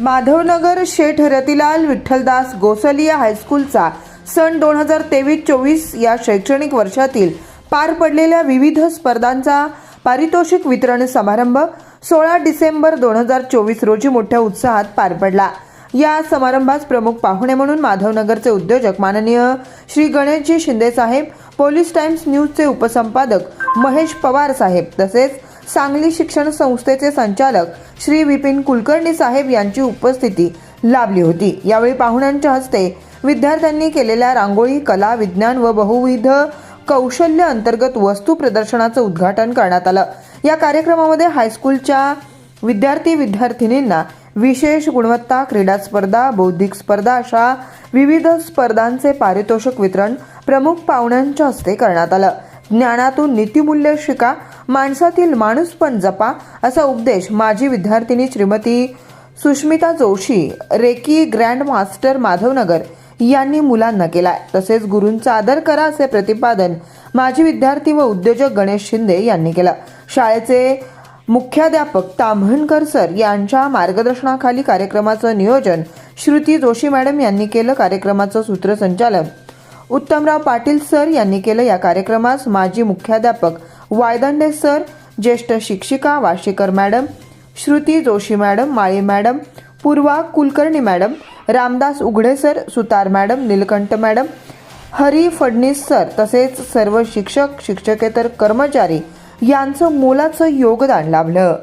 माधवनगर शेठ रतिलाल विठ्ठलदास गोसलिया हायस्कूलचा सन दोन हजार तेवीस चोवीस या शैक्षणिक वर्षातील पार पडलेल्या विविध स्पर्धांचा पारितोषिक वितरण समारंभ सोळा डिसेंबर दोन हजार चोवीस रोजी मोठ्या उत्साहात पार पडला. या समारंभास प्रमुख पाहुणे म्हणून माधवनगरचे उद्योजक माननीय श्री गणेशजी शिंदे साहेब पोलीस टाइम्स न्यूजचे उपसंपादक महेश पवार साहेब तसेच सांगली शिक्षण संस्थेचे संचालक श्री विपिन कुलकर्णी साहेब यांची उपस्थिती लाभली होती. यावेळी पाहुण्यांच्या हस्ते विद्यार्थ्यांनी केलेल्या रांगोळी कला विज्ञान व बहुविध कौशल्य अंतर्गत वस्तू प्रदर्शनाचं उद्घाटन करण्यात आलं. या कार्यक्रमामध्ये हायस्कूलच्या विद्यार्थी विद्यार्थिनींना विशेष गुणवत्ता क्रीडा स्पर्धा बौद्धिक स्पर्धा अशा विविध स्पर्धांचे पारितोषिक वितरण प्रमुख पाहुण्यांच्या हस्ते करण्यात आलं. ज्ञानातून नीतिमूल्य शिका माणसातील माणूस पण जपा असा उपदेश माजी विद्यार्थिनी Shrimati Sushmita Joshi reiki grand master Madhavnagar यांनी मुलांना केला तसेच गुरूंचा आदर करा असे प्रतिपादन माजी विद्यार्थी व उद्योजक गणेश शिंदे यांनी केलं. शाळेचे मुख्याध्यापक ताम्हणकर सर यांच्या मार्गदर्शनाखाली कार्यक्रमाचं नियोजन श्रुती जोशी मॅडम यांनी केलं. कार्यक्रमाचं सूत्रसंचालन उत्तमराव पाटील सर यांनी केलं. या कार्यक्रमास माजी मुख्याध्यापक वायदंडे सर ज्येष्ठ शिक्षिका Washikar madam Shruti Joshi madam Mali madam Purva Kulkarni madam Ramdas Ughade sir Sutar madam Nilkanth madam Hari Phadnis sir तसेच सर्व शिक्षक शिक्षकेतर कर्मचारी यांचं मोलाचं योगदान लाभलं.